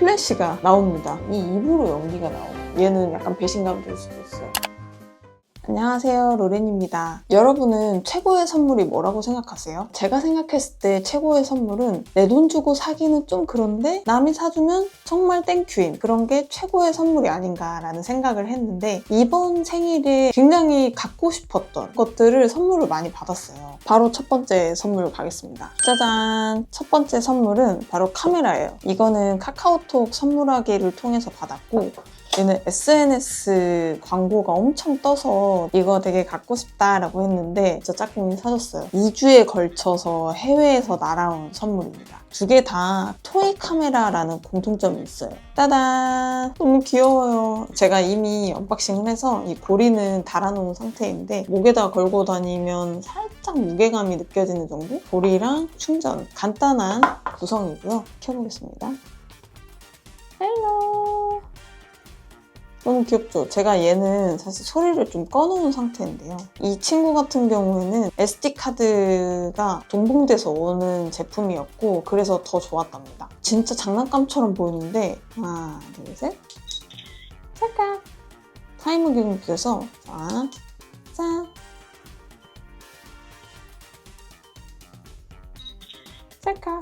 플래시가 나옵니다. 이 입으로 연기가 나오고 얘는 약간 배신감 들 수도 있어요. 안녕하세요 로렌입니다. 여러분은 최고의 선물이 뭐라고 생각하세요? 제가 생각했을 때 최고의 선물은 내 돈 주고 사기는 좀 그런데 남이 사주면 정말 땡큐인 그런 게 최고의 선물이 아닌가라는 생각을 했는데 이번 생일에 굉장히 갖고 싶었던 것들을 선물을 많이 받았어요. 바로 첫 번째 선물 가겠습니다. 짜잔! 첫 번째 선물은 바로 카메라예요. 이거는 카카오톡 선물하기를 통해서 받았고 얘는 SNS 광고가 엄청 떠서 이거 되게 갖고 싶다라고 했는데 저 짝꿍이 사줬어요. 2주에 걸쳐서 해외에서 날아온 선물입니다. 두 개 다 토이 카메라라는 공통점이 있어요. 따단! 너무 귀여워요. 제가 이미 언박싱을 해서 이 고리는 달아놓은 상태인데 목에다 걸고 다니면 살짝 무게감이 느껴지는 정도? 고리랑 충전 간단한 구성이고요. 켜보겠습니다. 헬로! 너무 귀엽죠? 제가 얘는 사실 소리를 좀 꺼놓은 상태인데요. 이 친구 같은 경우에는 SD카드가 동봉돼서 오는 제품이었고 그래서 더 좋았답니다. 진짜 장난감처럼 보이는데 하나, 둘, 셋 찰칵 타이머 기능돼서 자, 짠 찰칵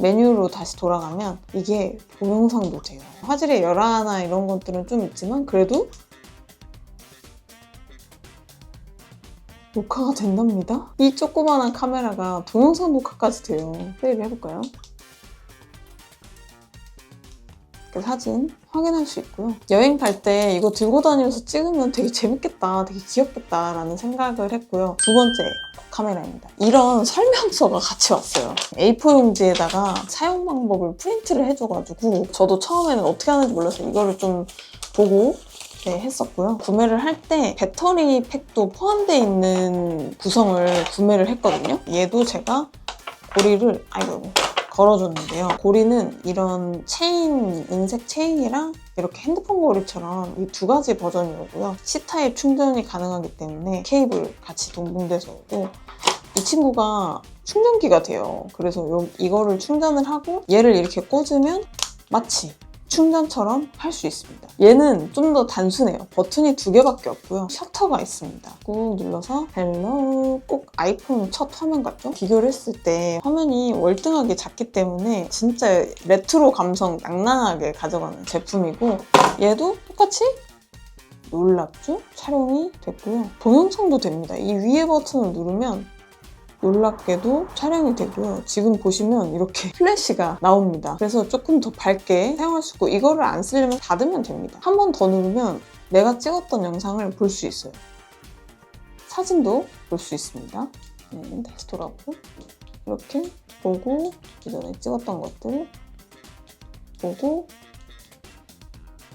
메뉴로 다시 돌아가면 이게 동영상도 돼요. 화질의 열화나 이런 것들은 좀 있지만 그래도 녹화가 된답니다. 이 조그만한 카메라가 동영상 녹화까지 돼요. 플레이를 해볼까요? 이렇게 사진 확인할 수 있고요. 여행 갈 때 이거 들고 다니면서 찍으면 되게 재밌겠다, 되게 귀엽겠다라는 생각을 했고요. 두 번째 카메라입니다. 이런 설명서가 같이 왔어요. A4 용지에다가 사용 방법을 프린트를 해줘가지고 저도 처음에는 어떻게 하는지 몰라서 이거를 좀 보고 네, 했었고요. 구매를 할 때 배터리 팩도 포함되어 있는 구성을 구매를 했거든요. 얘도 제가 고리를 아이고 걸어줬는데요. 고리는 이런 체인, 은색 체인이랑 이렇게 핸드폰 고리처럼 이 두 가지 버전이 오고요. C타입 충전이 가능하기 때문에 케이블 같이 동봉돼서 오고 이 친구가 충전기가 돼요. 그래서 요- 이거를 충전을 하고 얘를 이렇게 꽂으면 마치 충전처럼 할 수 있습니다. 얘는 좀 더 단순해요. 버튼이 두 개밖에 없고요. 셔터가 있습니다. 꾹 눌러서 헬로 꼭 아이폰 첫 화면 같죠? 비교를 했을 때 화면이 월등하게 작기 때문에 진짜 레트로 감성 낭낭하게 가져가는 제품이고 얘도 똑같이 놀랍죠? 촬영이 됐고요. 동영상도 됩니다. 이 위에 버튼을 누르면 놀랍게도 촬영이 되고요. 지금 보시면 이렇게 플래시가 나옵니다. 그래서 조금 더 밝게 사용할 수 있고 이거를 안 쓰려면 닫으면 됩니다. 한 번 더 누르면 내가 찍었던 영상을 볼 수 있어요. 사진도 볼 수 있습니다. 네, 다시 돌아오고 이렇게 보고 기존에 찍었던 것들 보고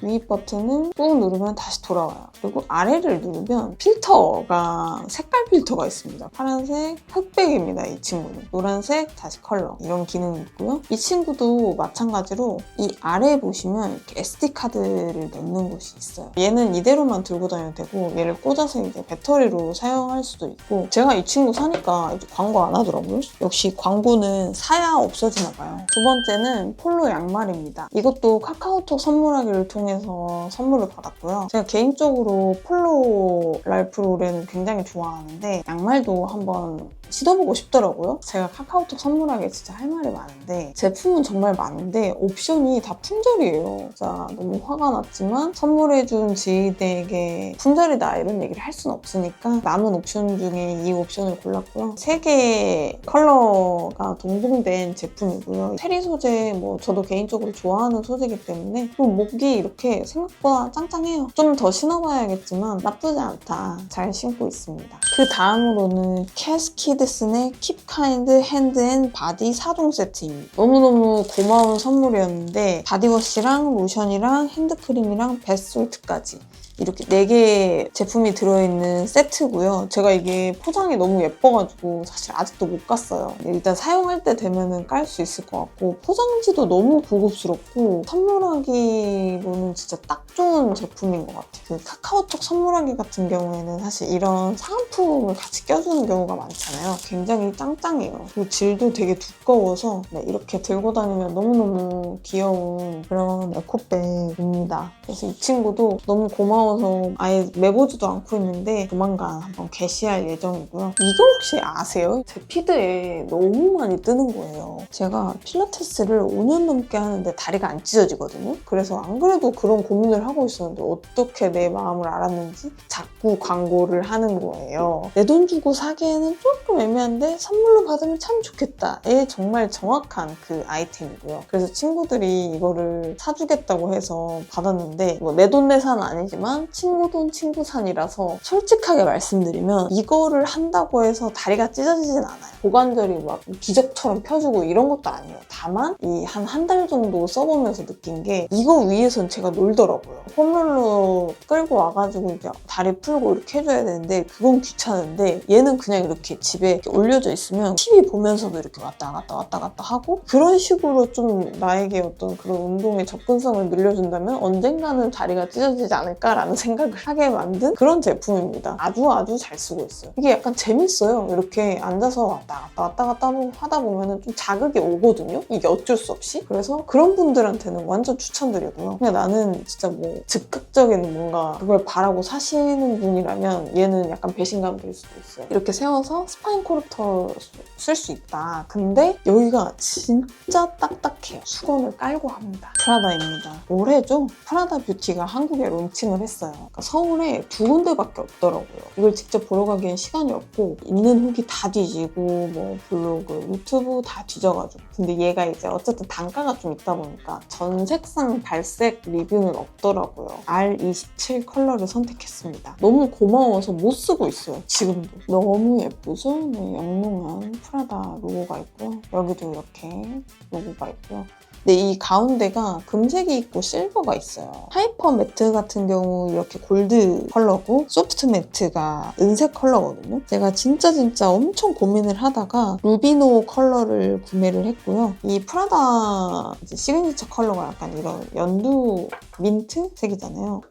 위 버튼을 꾹 누르면 다시 돌아와요. 그리고 아래를 누르면 필터가 색깔 필터가 있습니다. 파란색, 흑백입니다. 이 친구는. 노란색, 다시 컬러. 이런 기능이 있고요. 이 친구도 마찬가지로 이 아래 보시면 이렇게 SD카드를 넣는 곳이 있어요. 얘는 이대로만 들고 다녀도 되고 얘를 꽂아서 이제 배터리로 사용할 수도 있고 제가 이 친구 사니까 광고 안 하더라고요. 역시 광고는 사야 없어지나 봐요. 두 번째는 폴로 양말입니다. 이것도 카카오톡 선물하기를 통해 서 선물을 받았고요. 제가 개인적으로 폴로 랄프 로렌을 굉장히 좋아하는데 양말도 한번 신어보고 싶더라고요. 제가 카카오톡 선물하기에 진짜 할 말이 많은데 제품은 정말 많은데 옵션이 다 품절이에요. 진짜 너무 화가 났지만 선물해준 지인에게 품절이다 이런 얘기를 할 수는 없으니까 남은 옵션 중에 이 옵션을 골랐고요. 세 개의 컬러가 동봉된 제품이고요. 테리 소재 뭐 저도 개인적으로 좋아하는 소재이기 때문에 또 목이 이렇게 생각보다 짱짱해요. 좀 더 신어봐야겠지만 나쁘지 않다. 잘 신고 있습니다. 그 다음으로는 캐스키드 슨의 Keep Kind Hand and Body 4종 세트입니다. 너무너무 고마운 선물이었는데 바디워시랑 로션이랑 핸드크림이랑 베스솔트까지 이렇게 4개 제품이 들어있는 세트고요. 제가 이게 포장이 너무 예뻐가지고 사실 아직도 못 갔어요. 일단 사용할 때 되면은 깔 수 있을 것 같고 포장지도 너무 고급스럽고 선물하기로는 진짜 딱 좋은 제품인 것 같아요. 그 카카오톡 선물하기 같은 경우에는 사실 이런 사은품을 같이 껴주는 경우가 많잖아요. 굉장히 짱짱해요. 그리고 질도 되게 두꺼워서 네, 이렇게 들고 다니면 너무너무 귀여운 그런 에코백입니다. 그래서 이 친구도 너무 고마워 서 아예 매보지도 않고 있는데 조만간 한번 게시할 예정이고요. 이거 혹시 아세요? 제 피드에 너무 많이 뜨는 거예요. 제가 필라테스를 5년 넘게 하는데 다리가 안 찢어지거든요. 그래서 안 그래도 그런 고민을 하고 있었는데 어떻게 내 마음을 알았는지 자꾸 광고를 하는 거예요. 내 돈 주고 사기에는 조금 애매한데 선물로 받으면 참 좋겠다. 에 정말 정확한 그 아이템이고요. 그래서 친구들이 이거를 사주겠다고 해서 받았는데 뭐 내 돈 내산 아니 지만 친구 돈 친구 산이라서 솔직하게 말씀드리면 이거를 한다고 해서 다리가 찢어지진 않아요. 고관절이 막 기적처럼 펴지고 이런 것도 아니에요. 다만 이 한 한 달 정도 써보면서 느낀 게 이거 위에선 제가 놀더라고요. 홈롤러 끌고 와가지고 이제 다리 풀고 이렇게 해줘야 되는데 그건 귀찮은데 얘는 그냥 이렇게 집에 이렇게 올려져 있으면 TV 보면서도 이렇게 왔다 갔다 왔다 갔다 하고 그런 식으로 좀 나에게 어떤 그런 운동의 접근성을 늘려준다면 언젠가는 다리가 찢어지지 않을까라는 생각을 하게 만든 그런 제품입니다. 아주 아주 잘 쓰고 있어요. 이게 약간 재밌어요. 이렇게 앉아서 왔다 갔다 왔다 갔다 하다 보면은 좀 자극이 오거든요. 이게 어쩔 수 없이. 그래서 그런 분들한테는 완전 추천드리고요. 그냥 나는 진짜 뭐 즉각적인 뭔가 그걸 바라고 사시는 분이라면 얘는 약간 배신감 들 수도 있어요. 이렇게 세워서 스파인 코르터 쓸 수 있다. 근데 여기가 진짜 딱딱해요. 수건을 깔고 합니다. 프라다입니다. 올해죠? 프라다 뷰티가 한국에 론칭을 했어요. 그러니까 서울에 두 군데밖에 없더라고요. 이걸 직접 보러 가기엔 시간이 없고 있는 후기 다 뒤지고 뭐 블로그, 유튜브 다 뒤져가지고 근데 얘가 이제 어쨌든 단가가 좀 있다 보니까 전 색상 발색 리뷰는 없더라고요. R27 컬러를 선택했습니다. 너무 고마워서 못 쓰고 있어요. 지금도. 너무 예쁘죠? 네, 영롱한 프라다 로고가 있고요. 여기도 이렇게 로고가 있고요. 근데 이 가운데가 금색이 있고 실버가 있어요. 하이퍼 매트 같은 경우 이렇게 골드 컬러고 소프트 매트가 은색 컬러거든요. 제가 진짜 진짜 엄청 고민을 하다가 루비노 컬러를 구매를 했고요. 이 프라다 시그니처 컬러가 약간 이런 연두 민트 색이잖아요.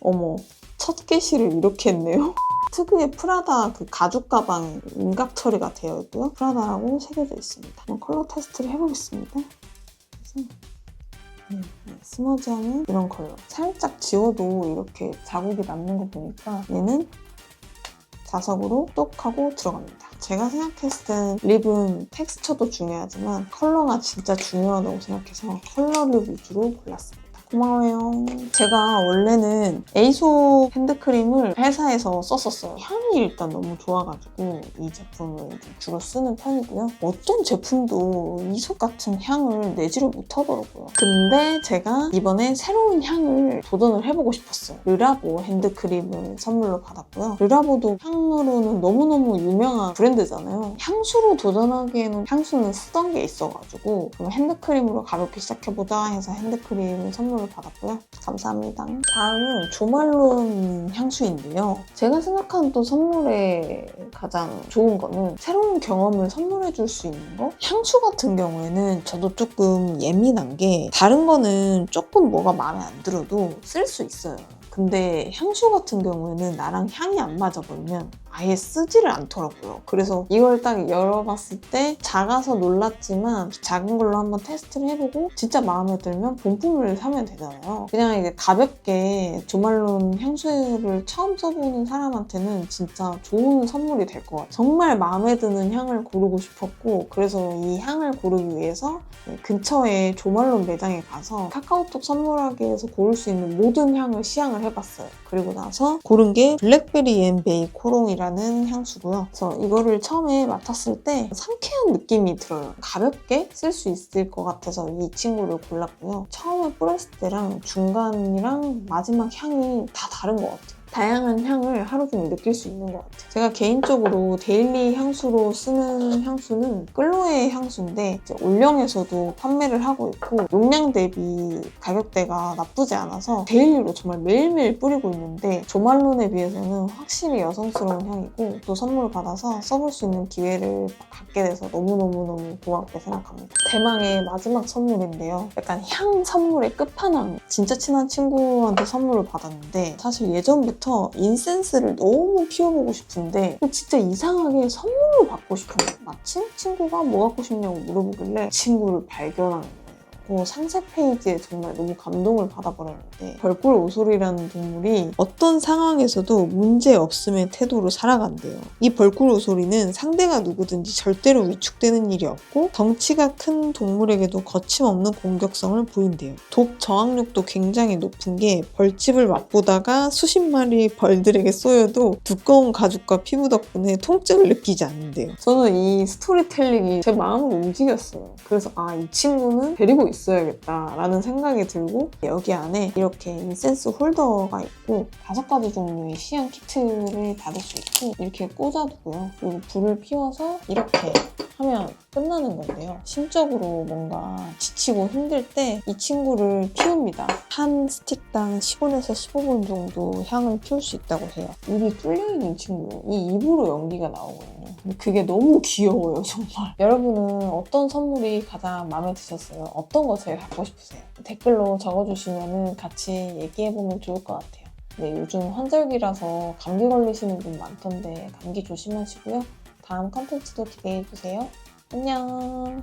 어머, 첫 게시를 이렇게 했네요. 특유의 프라다 그 가죽 가방 윤곽 처리가 되어 있고요. 프라다라고 새겨져 있습니다. 한번 컬러 테스트를 해보겠습니다. 그래서 음, 네, 스머지하는 이런 컬러. 살짝 지워도 이렇게 자국이 남는 거 보니까 얘는 자석으로 똑 하고 들어갑니다. 제가 생각했을 땐 립은 텍스처도 중요하지만 컬러가 진짜 중요하다고 생각해서 컬러를 위주로 골랐습니다. 고마워요. 제가 원래는 에이소 핸드크림을 회사에서 썼었어요. 향이 일단 너무 좋아가지고 이 제품을 좀 주로 쓰는 편이고요. 어떤 제품도 이속 같은 향을 내지를 못하더라고요. 근데 제가 이번에 새로운 향을 도전을 해보고 싶었어요. 르라보 핸드크림을 선물로 받았고요. 르라보도 향으로는 너무너무 유명한 브랜드잖아요. 향수로 도전하기에는 향수는 쓰던 게 있어가지고 핸드크림으로 가볍게 시작해보자 해서 핸드크림을 선물로 받았고요. 감사합니다. 다음은 조말론 향수인데요. 제가 생각하는 또 선물에 가장 좋은 거는 새로운 경험을 선물해 줄 수 있는 거? 향수 같은 경우에는 저도 조금 예민한 게 다른 거는 조금 뭐가 마음에 안 들어도 쓸 수 있어요. 근데 향수 같은 경우에는 나랑 향이 안 맞아 버리면 아예 쓰지를 않더라고요. 그래서 이걸 딱 열어봤을 때 작아서 놀랐지만 작은 걸로 한번 테스트를 해보고 진짜 마음에 들면 본품을 사면 되잖아요. 그냥 이게 가볍게 조말론 향수를 처음 써보는 사람한테는 진짜 좋은 선물이 될 것 같아요. 정말 마음에 드는 향을 고르고 싶었고 그래서 이 향을 고르기 위해서 근처에 조말론 매장에 가서 카카오톡 선물하기 위해서 고를 수 있는 모든 향을 시향을 해봤어요. 그리고 나서 고른 게 블랙베리 앤 베이 코롱이라 는 향수고요. 그래서 이거를 처음에 맡았을 때 상쾌한 느낌이 들어요. 가볍게 쓸 수 있을 것 같아서 이 친구를 골랐고요. 처음에 뿌렸을 때랑 중간이랑 마지막 향이 다 다른 것 같아요. 다양한 향을 하루 종일 느낄 수 있는 것 같아요. 제가 개인적으로 데일리 향수로 쓰는 향수는 끌로의 향수인데 올영에서도 판매를 하고 있고 용량 대비 가격대가 나쁘지 않아서 데일리로 정말 매일매일 뿌리고 있는데 조말론에 비해서는 확실히 여성스러운 향이고 또 선물을 받아서 써볼 수 있는 기회를 갖게 돼서 너무너무너무 고맙게 생각합니다. 대망의 마지막 선물인데요. 약간 향 선물의 끝판왕. 진짜 친한 친구한테 선물을 받았는데 사실 예전부터 때부터 인센스를 너무 피워보고 싶은데 진짜 이상하게 선물로 받고 싶은 거예요. 마침 친구가 뭐 갖고 싶냐고 물어보길래 친구를 발견한 거예요. 그 상세 페이지에 정말 너무 감동을 받아버렸는데 벌꿀 오솔이라는 동물이 어떤 상황에서도 문제 없음의 태도로 살아간대요. 이 벌꿀 오솔이는 상대가 누구든지 절대로 위축되는 일이 없고 덩치가 큰 동물에게도 거침없는 공격성을 보인대요. 독 저항력도 굉장히 높은 게 벌집을 맛보다가 수십 마리 벌들에게 쏘여도 두꺼운 가죽과 피부 덕분에 통증을 느끼지 않는데요. 저는 이 스토리텔링이 제 마음을 움직였어요. 그래서 아 이 친구는 데리고 있어야겠다라는 생각이 들고 여기 안에 이렇게 인센스 홀더가 있고 다섯 가지 종류의 시향 키트를 받을 수 있고 이렇게 꽂아두고요. 그리고 불을 피워서 이렇게 하면 끝나는 건데요. 심적으로 뭔가 지치고 힘들 때 이 친구를 피웁니다. 한 스틱당 10분에서 15분 정도 향을 피울 수 있다고 해요. 입이 뚫려있는 친구, 이 입으로 연기가 나오거든요. 근데 그게 너무 귀여워요, 정말. 여러분은 어떤 선물이 가장 마음에 드셨어요? 어떤 거 제일 갖고 싶으세요? 댓글로 적어주시면 같이 얘기해보면 좋을 것 같아요. 네, 요즘 환절기라서 감기 걸리시는 분 많던데 감기 조심하시고요. 다음 컨텐츠도 기대해주세요. 안녕.